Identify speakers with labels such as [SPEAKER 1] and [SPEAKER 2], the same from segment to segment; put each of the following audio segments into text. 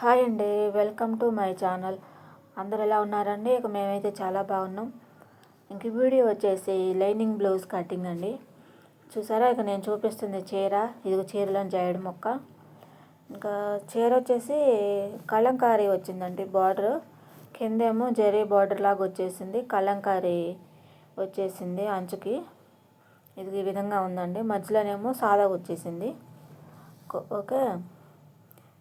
[SPEAKER 1] Hi అండి welcome to my channel. అందరు ఎలా ఉన్నారండి? ఇక మేమైతే చాలా బాగున్నాం. ఇంక వీడియో వచ్చేసి లైనింగ్ బ్లౌజ్ కటింగ్ అండి. చూసారా? ఇక నేను చూపిస్తుంది చీర. ఇది చీరలను చేయడం మొక్క. ఇంకా చీర వచ్చేసి కలంకారీ వచ్చిందండి బార్డర్. కిందేమో జరీ బార్డర్ లాగా వచ్చేసింది. కలంకారీ వచ్చేసింది అంచుకి. ఇది ఈ విధంగా ఉందండి. మధ్యలోనేమో సాదా వచ్చేసింది. ఓకే?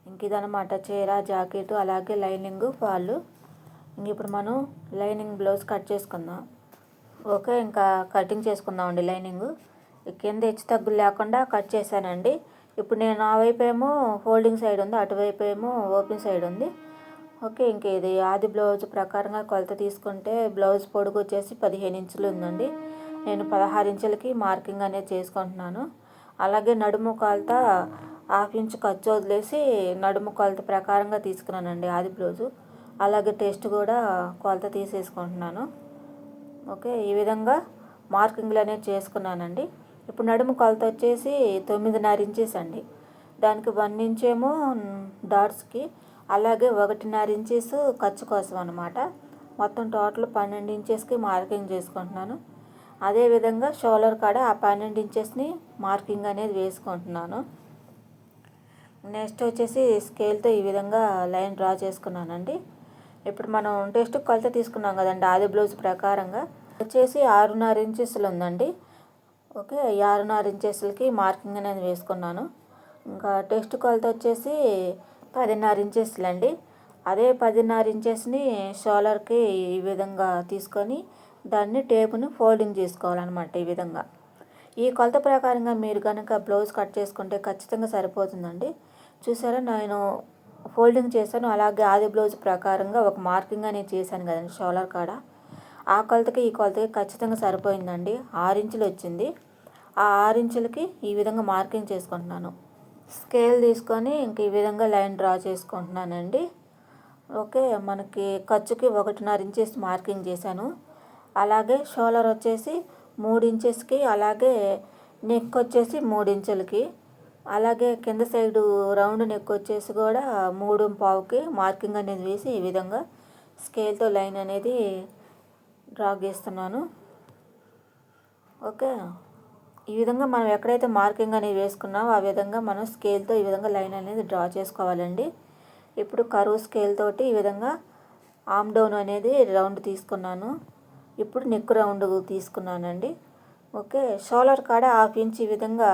[SPEAKER 1] ఇంక ఇదనమాట చీర జాకెట్ అలాగే లైనింగ్ ఫాల్ ఇంక ఇప్పుడు మనం లైనింగ్ బ్లౌజ్ కట్ చేసుకుందాం. ఓకే ఇంకా కటింగ్ చేసుకుందామండి లైనింగ్. కింద హెచ్చు తగ్గులు లేకుండా కట్ చేశానండి. ఇప్పుడు నేను ఆ వైపు ఏమో ఫోల్డింగ్ సైడ్ ఉంది అటువైపు ఏమో ఓపెన్ సైడ్ ఉంది. ఓకే ఇంక ఇది ఆది బ్లౌజ్ ప్రకారంగా కొలత తీసుకుంటే బ్లౌజ్ పొడుగు వచ్చేసి పదిహేను ఇంచులు ఉందండి. నేను పదహారు ఇంచులకి మార్కింగ్ అనేది చేసుకుంటున్నాను. అలాగే నడుము కొలత హాఫ్ ఇంచ్ ఖర్చు వదిలేసి నడుము కొలత ప్రకారంగా తీసుకున్నానండి ఆది బ్లౌజు అలాగే టెస్ట్ కూడా కొలత తీసేసుకుంటున్నాను. ఓకే ఈ విధంగా మార్కింగ్లు అనేవి చేసుకున్నానండి. ఇప్పుడు నడుము కొలత వచ్చేసి తొమ్మిదిన్నర ఇంచెస్ అండి. దానికి వన్ ఇంచ్ ఏమో డాట్స్కి అలాగే ఒకటిన్నర ఇంచెస్ ఖర్చు కోసం అనమాట మొత్తం టోటల్ పన్నెండు ఇంచెస్కి మార్కింగ్ చేసుకుంటున్నాను. అదేవిధంగా షోలర్ కాడ ఆ పన్నెండు ఇంచెస్ని మార్కింగ్ అనేది వేసుకుంటున్నాను. నెక్స్ట్ వచ్చేసి స్కేల్తో ఈ విధంగా లైన్ డ్రా చేసుకున్నానండి. ఇప్పుడు మనం టెస్ట్ కొలత తీసుకున్నాం కదండి ఆది బ్లౌజ్ ప్రకారంగా. వచ్చేసి ఆరున్నర ఇంచెస్లు ఉందండి. ఓకే ఈ ఆరున్నర ఇంచెస్లకి మార్కింగ్ అనేది వేసుకున్నాను. ఇంకా టెస్ట్ కొలత వచ్చేసి పదిన్నర ఇంచెస్లు అండి అదే పదిన్నర ఇంచెస్ని షోలర్కి ఈ విధంగా తీసుకొని దాన్ని టేపుని ఫోల్డింగ్ చేసుకోవాలన్నమాట ఈ విధంగా. ఈ కొలత ప్రకారంగా మీరు కనుక బ్లౌజ్ కట్ చేసుకుంటే ఖచ్చితంగా సరిపోతుందండి. చూసారా నేను ఫోల్డింగ్ చేశాను. అలాగే ఆది బ్లౌజ్ ప్రకారంగా ఒక మార్కింగ్ అనేది చేశాను కదండి షోలర్ కాడ. ఆ కొలతకి ఈ కొలతకి ఖచ్చితంగా సరిపోయిందండి. ఆరు ఇంచులు వచ్చింది. ఆ ఆరు ఇంచులకి ఈ విధంగా మార్కింగ్ చేసుకుంటున్నాను. స్కేల్ తీసుకొని ఇంక ఈ విధంగా లైన్ డ్రా చేసుకుంటున్నానండి. ఓకే మనకి ఖర్చుకి ఒకటిన్నర ఇంచెస్ మార్కింగ్ చేశాను. అలాగే షోలర్ వచ్చేసి మూడు ఇంచెస్కి అలాగే నెక్ వచ్చేసి మూడు ఇంచులకి. అలాగే కింద సైడు రౌండ్ నెక్ వచ్చేసి కూడా మూడు పావుకి మార్కింగ్ అనేది వేసి ఈ విధంగా స్కేల్తో లైన్ అనేది డ్రా గీస్తున్నాను ఓకే. ఈ విధంగా మనం ఎక్కడైతే మార్కింగ్ అనేది వేసుకున్నామో ఆ విధంగా మనం స్కేల్తో ఈ విధంగా లైన్ అనేది డ్రా చేసుకోవాలండి. ఇప్పుడు కరువు స్కేల్ తోటి ఈ విధంగా ఆమ్ డౌన్ అనేది రౌండ్ తీసుకున్నాను. ఇప్పుడు నెక్ రౌండ్ తీసుకున్నానండి. ఓకే. షోలర్ కాడ హాఫ్ ఇంచ్ ఈ విధంగా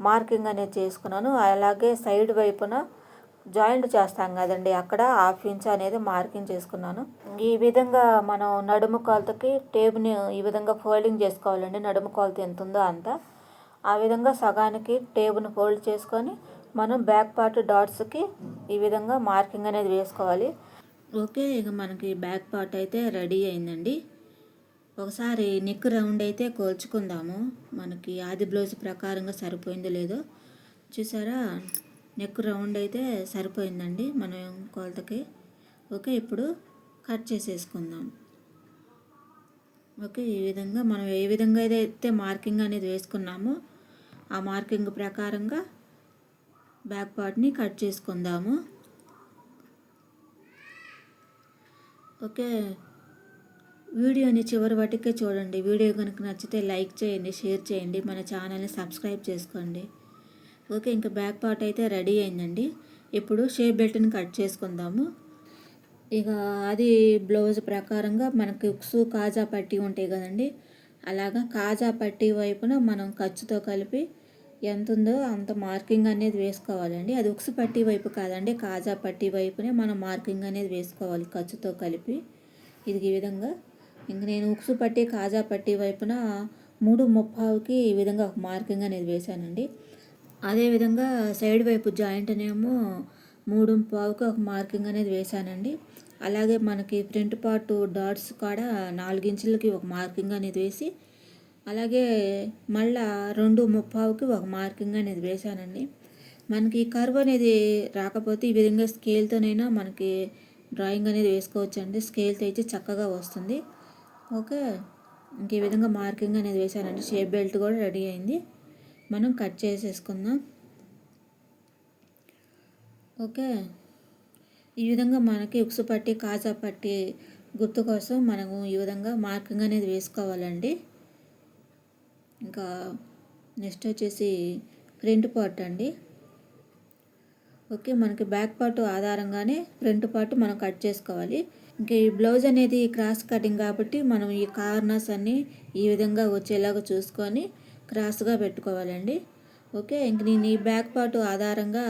[SPEAKER 1] మార్కింగ్ అనేది చేసుకున్నాను. అలాగే సైడ్ వైపున జాయింట్ చేస్తాం కదండి అక్కడ హాఫ్ ఇంచ్ అనేది మార్కింగ్ చేసుకున్నాను. ఈ విధంగా మనం నడుము కొలతకి టేప్ని ఈ విధంగా ఫోల్డింగ్ చేసుకోవాలండి నడుము కొలత ఎంత ఉందో అంత. ఆ విధంగా సగానికి టేబుల్ని ఫోల్డ్ చేసుకొని మనం బ్యాక్ పార్ట్ డాట్స్కి ఈ విధంగా మార్కింగ్ అనేది వేసుకోవాలి. ఓకే ఇక మనకి బ్యాక్ పార్ట్ అయితే రెడీ అయిందండి. ఒకసారి నెక్ రౌండ్ అయితే కోల్చుకుందాము. మనకి ఆది బ్లౌజ్ ప్రకారంగా సరిపోయిందో లేదో. చూసారా? నెక్ రౌండ్ అయితే సరిపోయిందండి మనం కొలతకి. ఓకే ఇప్పుడు కట్ చేసేసుకుందాం. ఓకే ఈ విధంగా మనం ఏ విధంగా అయితే మార్కింగ్ అనేది వేసుకున్నామో ఆ మార్కింగ్ ప్రకారంగా బ్యాక్ పార్ట్ని కట్ చేసుకుందాము. ఓకే వీడియోని చివరి వాటికే చూడండి. వీడియో కనుక నచ్చితే లైక్ చేయండి షేర్ చేయండి మన ఛానల్ని సబ్స్క్రైబ్ చేసుకోండి. ఓకే ఇంకా బ్యాక్ పార్ట్ అయితే రెడీ అయిందండి. ఇప్పుడు షేప్ బెల్ట్ని కట్ చేసుకుందాము. ఇక అది బ్లౌజ్ ప్రకారంగా మనకి ఉక్సు కాజా పట్టి ఉంటాయి కదండి. అలాగా కాజా పట్టి వైపున మనం ఖర్చుతో కలిపి ఎంత ఉందో అంత మార్కింగ్ అనేది వేసుకోవాలండి. అది ఉక్సు పట్టి వైపు కాదండి కాజా పట్టి వైపునే మనం మార్కింగ్ అనేది వేసుకోవాలి ఖర్చుతో కలిపి. ఇది ఈ విధంగా ఇంక నేను ఉక్సు పట్టి కాజా పట్టి వైపున మూడు ముప్పావుకి ఈ విధంగా ఒక మార్కింగ్ అనేది వేశానండి. అదేవిధంగా సైడ్ వైపు జాయింట్ అనేమో మూడు పావుకి ఒక మార్కింగ్ అనేది వేశానండి. అలాగే మనకి ఫ్రంట్ పార్ట్ డాట్స్ కాడ నాలుగించులకి ఒక మార్కింగ్ అనేది వేసి అలాగే మళ్ళా రెండు ముప్పావుకి ఒక మార్కింగ్ అనేది వేశానండి. మనకి కర్వ్ అనేది రాకపోతే ఈ విధంగా స్కేల్తోనైనా మనకి డ్రాయింగ్ అనేది వేసుకోవచ్చండి. స్కేల్తో అయితే చక్కగా వస్తుంది. ఓకే. ఇంక ఈ విధంగా మార్కింగ్ అనేది వేసానండి షేప్ బెల్ట్ కూడా రెడీ అయింది. మనం కట్ చేసేసుకుందాం. ఓకే. ఈ విధంగా మనకి ఉక్సు పట్టి కాజా పట్టి గుర్తు కోసం మనము ఈ విధంగా మార్కింగ్ అనేది వేసుకోవాలండి. ఇంకా నెక్స్ట్ వచ్చేసి ప్రింట్ పార్ట్ అండి. ఓకే మనకి బ్యాక్ పార్ట్ ఆధారంగానే ఫ్రంట్ పార్ట్ మనం కట్ చేసుకోవాలి. ఇంకా ఈ బ్లౌజ్ అనేది క్రాస్ కటింగ్ కాబట్టి మనం ఈ కార్నర్స్ అన్నీ ఈ విధంగా వచ్చేలాగా చూసుకొని క్రాస్గా పెట్టుకోవాలండి. ఓకే ఇంక నేను ఈ బ్యాక్ పార్ట్ ఆధారంగా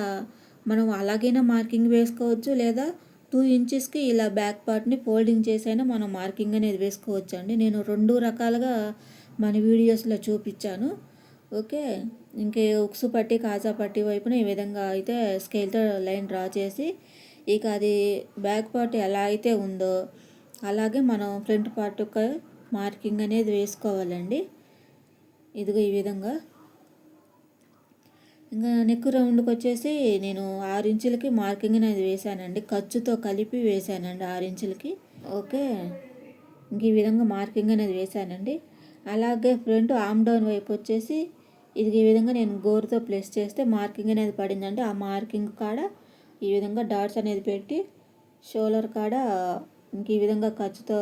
[SPEAKER 1] మనం అలాగైనా మార్కింగ్ వేసుకోవచ్చు లేదా టూ ఇంచెస్కి ఇలా బ్యాక్ పార్ట్ని ఫోల్డింగ్ చేసైనా మనం మార్కింగ్ అనేది వేసుకోవచ్చు అండి నేను రెండు రకాలుగా మన వీడియోస్లో చూపించాను. ఓకే. ఇంకే ఉక్సు పట్టి కాజా పట్టి వైపున ఈ విధంగా అయితే స్కేల్తో లైన్ డ్రా చేసి ఇక అది బ్యాక్ పార్ట్ ఎలా అయితే ఉందో అలాగే మనం ఫ్రంట్ పార్ట్ మార్కింగ్ అనేది వేసుకోవాలండి. ఇదిగో ఈ విధంగా. ఇంకా నెక్ రౌండ్కి వచ్చేసి నేను ఆరు ఇంచులకి మార్కింగ్ అనేది వేశానండి ఖర్చుతో కలిపి వేశానండి ఆరు ఇంచులకి. ఓకే. ఇంక ఈ విధంగా మార్కింగ్ అనేది వేసానండి. అలాగే ఫ్రంట్ ఆమ్ డౌన్ వైపు వచ్చేసి ఇది ఈ విధంగా నేను గోరుతో ప్లేస్ చేస్తే మార్కింగ్ అనేది పడిందంటే ఆ మార్కింగ్ కాడ ఈ విధంగా డాట్స్ అనేది పెట్టి షోలర్ కాడ ఇంక ఈ విధంగా ఖర్చుతో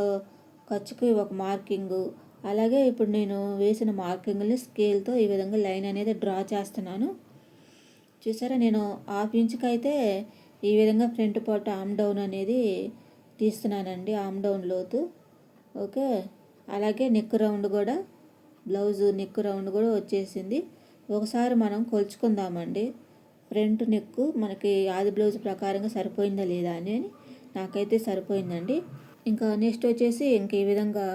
[SPEAKER 1] ఖర్చుకి ఒక మార్కింగు. అలాగే ఇప్పుడు నేను వేసిన మార్కింగ్ని స్కేల్తో ఈ విధంగా లైన్ అనేది డ్రా చేస్తున్నాను. చూసారా నేను హాఫ్ ఇంచ్కి అయితే ఈ విధంగా ఫ్రంట్ పార్ట్ ఆమ్ డౌన్ అనేది తీస్తున్నానండి ఆమ్ డౌన్ లోతు. ఓకే? అలాగే నెక్ రౌండ్ కూడా బ్లౌజ్ నెక్ రౌండ్ కూడా వచ్చేసింది. ఒకసారి మనం కొలుచుకుందామండి. ఫ్రంట్ నెక్ మనకి ఆది బ్లౌజ్ ప్రకారంగా సరిపోయిందా లేదా అని నాకైతే సరిపోయిందండి. ఇంకా నెక్స్ట్ వచ్చేసి ఇంక ఈ విధంగా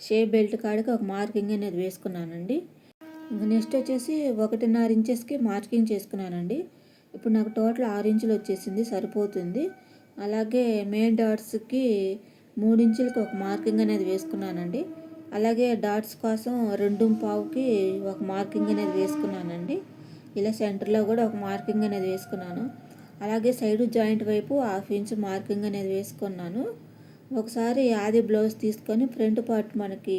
[SPEAKER 1] షేప్ బెల్ట్ కాడికి ఒక మార్కింగ్ అనేది వేసుకున్నానండి. ఇంకా నెక్స్ట్ వచ్చేసి ఒకటిన్నర ఇంచెస్కి మార్కింగ్ చేసుకున్నానండి. ఇప్పుడు నాకు టోటల్ ఆరు ఇంచులు వచ్చేసింది సరిపోతుంది. అలాగే మెయిన్ డాట్స్కి మూడు ఇంచులకి ఒక మార్కింగ్ అనేది వేసుకున్నానండి. అలాగే డాట్స్ కోసం రెండు పావుకి ఒక మార్కింగ్ అనేది వేసుకున్నానండి. ఇలా సెంటర్లో కూడా ఒక మార్కింగ్ అనేది వేసుకున్నాను. అలాగే సైడ్ జాయింట్ వైపు హాఫ్ ఇంచ్ మార్కింగ్ అనేది వేసుకున్నాను. ఒకసారి ఆది బ్లౌజ్ తీసుకొని ఫ్రంట్ పార్ట్ మనకి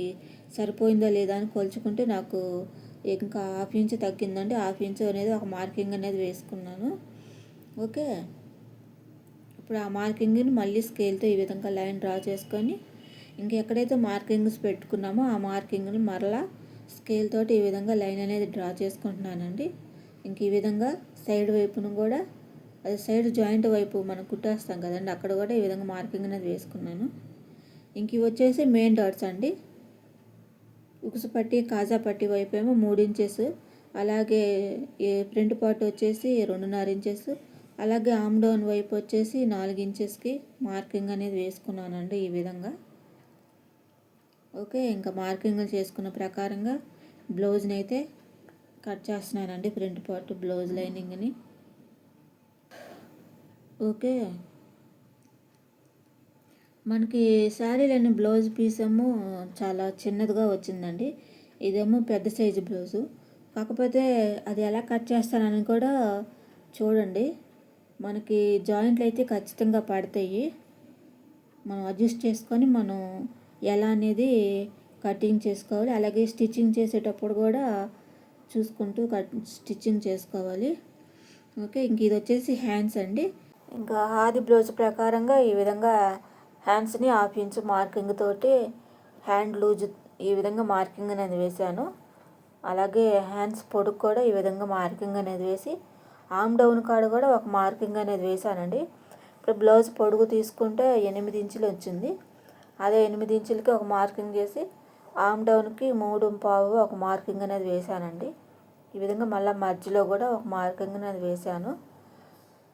[SPEAKER 1] సరిపోయిందో లేదా అని కొలుచుకుంటే నాకు ఇంకా హాఫ్ ఇంచ్ తగ్గిందండి. హాఫ్ ఇంచ్ అనేది ఒక మార్కింగ్ అనేది వేసుకున్నాను. ఓకే. ఇప్పుడు ఆ మార్కింగ్ని మళ్ళీ స్కేల్తో ఈ విధంగా లైన్ డ్రా చేసుకొని ఇంక ఎక్కడైతే మార్కింగ్స్ పెట్టుకున్నామో ఆ మార్కింగ్ని మరలా స్కేల్ తోటి ఈ విధంగా లైన్ అనేది డ్రా చేసుకుంటున్నానండి. ఇంక ఈ విధంగా సైడ్ వైపును కూడా అది సైడ్ జాయింట్ వైపు మనం కుట్టేస్తాం కదండి అక్కడ కూడా ఈ విధంగా మార్కింగ్ అనేది వేసుకున్నాను. ఇంక ఇవి వచ్చేసి మెయిన్ డాట్స్ అండి. ఉకుసు పట్టి కాజా పట్టి వైపు ఏమో మూడు ఇంచెస్ అలాగే ఫ్రంట్ పార్ట్ వచ్చేసి రెండున్నర ఇంచెస్ అలాగే ఆమ్ డౌన్ వైపు వచ్చేసి నాలుగు ఇంచెస్కి మార్కింగ్ అనేది వేసుకున్నానండి ఈ విధంగా. ఓకే ఇంకా మార్కింగ్లు చేసుకున్న ప్రకారంగా బ్లౌజ్ని అయితే కట్ చేస్తున్నానండి ప్రింట్ పార్ట్ బ్లౌజ్ లైనింగ్ని. ఓకే. మనకి శారీలోని బ్లౌజ్ పీస్ ఏమో చాలా చిన్నదిగా వచ్చిందండి. ఇదేమో పెద్ద సైజు బ్లౌజు. కాకపోతే అది ఎలా కట్ చేస్తానని కూడా చూడండి. మనకి జాయింట్లు అయితే ఖచ్చితంగా పడతాయి. మనం అడ్జస్ట్ చేసుకొని మనం ఎలా అనేది కటింగ్ చేసుకోవాలి. అలాగే స్టిచ్చింగ్ చేసేటప్పుడు కూడా చూసుకుంటూ కట్ స్టిచ్చింగ్ చేసుకోవాలి. ఓకే ఇంక ఇది వచ్చేసి హ్యాండ్స్ అండి. ఇంకా ఆది బ్లౌజ్ ప్రకారంగా ఈ విధంగా హ్యాండ్స్ని హాఫ్ ఇంచ్ మార్కింగ్ తోటి హ్యాండ్ లూజ్ ఈ విధంగా మార్కింగ్ అనేది వేశాను. అలాగే హ్యాండ్స్ పొడుగు కూడా ఈ విధంగా మార్కింగ్ అనేది వేసి ఆమ్ డౌన్ కాడ కూడా ఒక మార్కింగ్ అనేది వేశానండి. ఇప్పుడు బ్లౌజ్ పొడుగు తీసుకుంటే ఎనిమిది ఇంచులు వచ్చింది. అదే ఎనిమిది ఇంచులకి ఒక మార్కింగ్ చేసి ఆమ్ డౌన్కి మూడు పావు ఒక మార్కింగ్ అనేది వేశానండి. ఈ విధంగా మళ్ళీ మధ్యలో కూడా ఒక మార్కింగ్ అనేది వేసాను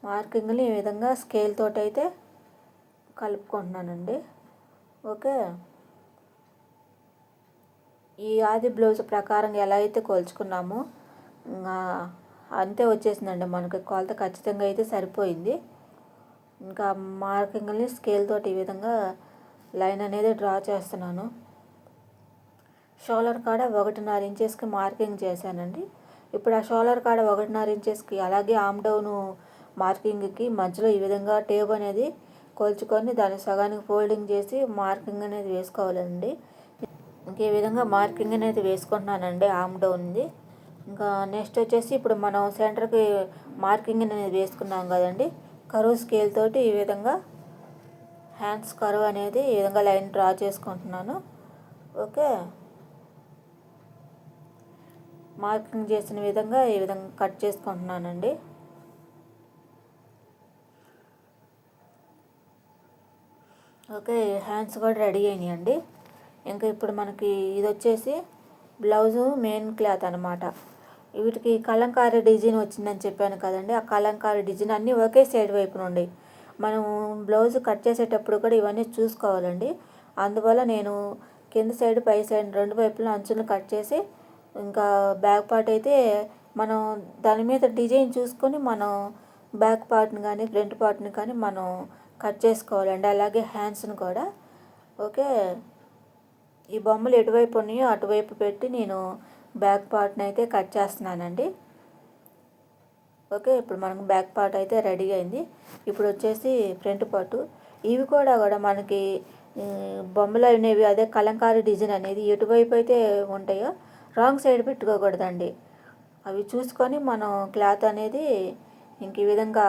[SPEAKER 1] మార్కింగ్ని ఈ విధంగా స్కేల్ తోటి అయితే కలుపుకుంటున్నానండి. ఓకే. ఈ ఆది బ్లౌజ్ ప్రకారం ఎలా అయితే కొలుచుకున్నామో అంతే వచ్చేసిందండి మనకి. కొలత ఖచ్చితంగా అయితే సరిపోయింది. ఇంకా మార్కింగ్ని స్కేల్ తోటి ఈ విధంగా లైన్ అనేది డ్రా చేస్తున్నాను. షోలర్ కాడ ఒకటిన్నర ఇంచెస్కి మార్కింగ్ చేశానండి. ఇప్పుడు ఆ షోలర్ కాడ ఒకటిన్నర ఇంచెస్కి అలాగే ఆమ్ డౌన్ మార్కింగ్కి మధ్యలో ఈ విధంగా టేబు అనేది కొలుచుకొని దాన్ని సగానికి ఫోల్డింగ్ చేసి మార్కింగ్ అనేది వేసుకోవాలండి. ఇంక ఈ విధంగా మార్కింగ్ అనేది వేసుకుంటున్నానండి ఆమ్ డౌన్ది. ఇంకా నెక్స్ట్ వచ్చేసి ఇప్పుడు మనం సెంటర్కి మార్కింగ్ అనేది వేసుకున్నాం కదండి. కరువు స్కేల్ తోటి ఈ విధంగా హ్యాండ్స్ కరువు అనేది ఈ విధంగా లైన్ డ్రా చేసుకుంటున్నాను. ఓకే? మార్కింగ్ చేసిన విధంగా ఈ విధంగా కట్ చేసుకుంటున్నానండి. ఓకే హ్యాండ్స్ కూడా రెడీ అయినాయండి. ఇంకా ఇప్పుడు మనకి ఇది వచ్చేసి బ్లౌజు మెయిన్ క్లాత్ అనమాట వీటికి కలంకారీ డిజైన్ వచ్చిందని చెప్పాను కదండి. ఆ కలంకారీ డిజైన్ అన్నీ ఒకే సైడ్ వైపు నుండి మనం బ్లౌజ్ కట్ చేసేటప్పుడు కూడా ఇవన్నీ చూసుకోవాలండి. అందువల్ల నేను కింద సైడ్ పై సైడ్ రెండు వైపులా అంచులను కట్ చేసి ఇంకా బ్యాక్ పార్ట్ అయితే మనం దాని మీద డిజైన్ చూసుకొని మనం బ్యాక్ పార్ట్ని కానీ ఫ్రంట్ పార్ట్ని కానీ మనం కట్ చేసుకోవాలండి. అలాగే హ్యాండ్స్ని కూడా. ఓకే? ఈ బొమ్మలు ఎటువైపు ఉన్నాయో అటువైపు పెట్టి నేను బ్యాక్ పార్ట్ని అయితే కట్ చేస్తున్నానండి. ఓకే ఇప్పుడు మనకు బ్యాక్ పార్ట్ అయితే రెడీ అయింది. ఇప్పుడు వచ్చేసి ఫ్రంట్ పార్ట్. ఇవి కూడా కూడా మనకి బొమ్మలు అనేవి అదే కలంకారీ డిజైన్ అనేది ఎటువైపు అయితే ఉంటాయో రాంగ్ సైడ్ పెట్టుకోకూడదండి. అవి చూసుకొని మనం క్లాత్ అనేది ఇంక ఈ విధంగా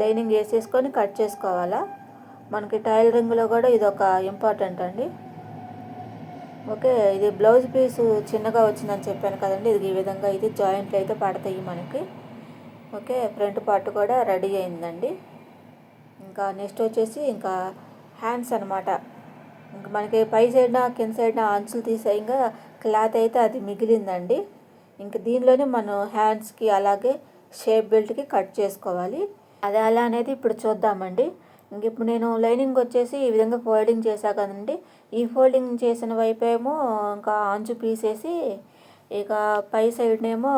[SPEAKER 1] లైనింగ్ వేసేసుకొని కట్ చేసుకోవాలా? మనకి టైలరింగ్లో కూడా ఇది ఒక ఇంపార్టెంట్ అండి. ఓకే ఇది బ్లౌజ్ పీసు చిన్నగా వచ్చిందని చెప్పాను కదండి. ఇది ఈ విధంగా ఇది జాయింట్లు అయితే పడతాయి మనకి. ఓకే ఫ్రంట్ పార్ట్ కూడా రెడీ అయిందండి. ఇంకా నెక్స్ట్ వచ్చేసి ఇంకా హ్యాండ్స్ అనమాట ఇంకా మనకి పై సైడ్న కింద సైడ్న అంచులు తీసేయంగా క్లాత్ అయితే అది మిగిలిందండి. ఇంక దీనిలోనే మనం హ్యాండ్స్కి అలాగే షేప్ బెల్ట్కి కట్ చేసుకోవాలి. అది అలా అనేది ఇప్పుడు చూద్దామండి. ఇంక ఇప్పుడు నేను లైనింగ్ వచ్చేసి ఈ విధంగా ఫోల్డింగ్ చేశా కదండి. ఈ ఫోల్డింగ్ చేసిన వైపు ఏమో ఇంకా అంచు పీసేసి ఇక పై సైడ్నేమో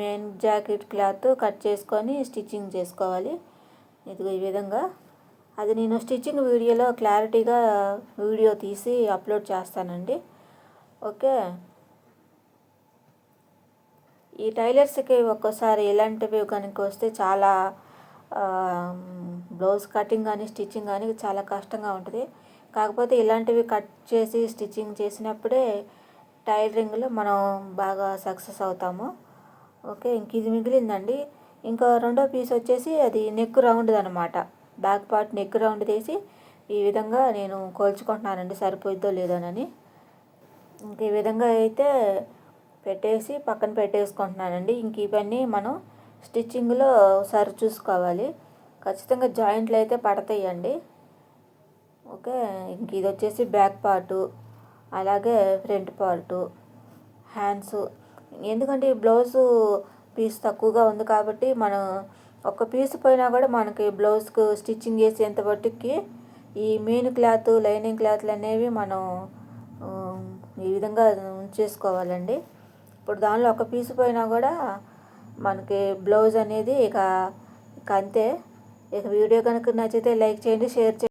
[SPEAKER 1] మెయిన్ జాకెట్ క్లాత్ కట్ చేసుకొని స్టిచ్చింగ్ చేసుకోవాలి. ఇది ఈ విధంగా. అది నేను స్టిచ్చింగ్ వీడియోలో క్లారిటీగా వీడియో తీసి అప్లోడ్ చేస్తానండి. ఓకే? ఈ టైలర్స్కి ఒక్కోసారి ఇలాంటివి కనుక వస్తే చాలా బ్లౌజ్ కటింగ్ కానీ స్టిచ్చింగ్ కానీ చాలా కష్టంగా ఉంటుంది. కాకపోతే ఇలాంటివి కట్ చేసి స్టిచ్చింగ్ చేసినప్పుడే టైలరింగ్లో మనం బాగా సక్సెస్ అవుతాము. ఓకే ఇంక ఇది మిగిలిందండి. ఇంకా రెండో పీస్ వచ్చేసి అది నెక్ రౌండ్ అనమాట బ్యాక్ పార్ట్ నెక్ రౌండ్ తీసి ఈ విధంగా నేను కోల్చుకుంటున్నానండి సరిపోయిద్దో లేదోనని. ఇంక ఈ విధంగా అయితే పెట్టేసి పక్కన పెట్టేసుకుంటున్నానండి. ఇంక ఇవన్నీ మనం స్టిచ్చింగ్లో సరి చూసుకోవాలి. ఖచ్చితంగా జాయింట్లు అయితే పడతాయండి. ఓకే ఇంక ఇది వచ్చేసి బ్యాక్ పార్టు. అలాగే ఫ్రంట్ పార్టు హ్యాండ్స్. ఎందుకంటే ఈ బ్లౌజు పీస్ తక్కువగా ఉంది కాబట్టి మనం ఒక పీస్ పోయినా కూడా మనకి బ్లౌజ్కు స్టిచ్చింగ్ చేసేంత మట్టుకి ఈ మెయిన్ క్లాత్ లైనింగ్ క్లాత్లు అనేవి మనం ఈ విధంగా ఉంచేసుకోవాలండి. ఇప్పుడు దానిలో ఒక పీస్ పోయినా కూడా మనకి బ్లౌజ్ అనేది ఇక ఇక అంతే. ఇక వీడియో కనుక నచ్చితే లైక్ చేయండి షేర్ చేయండి.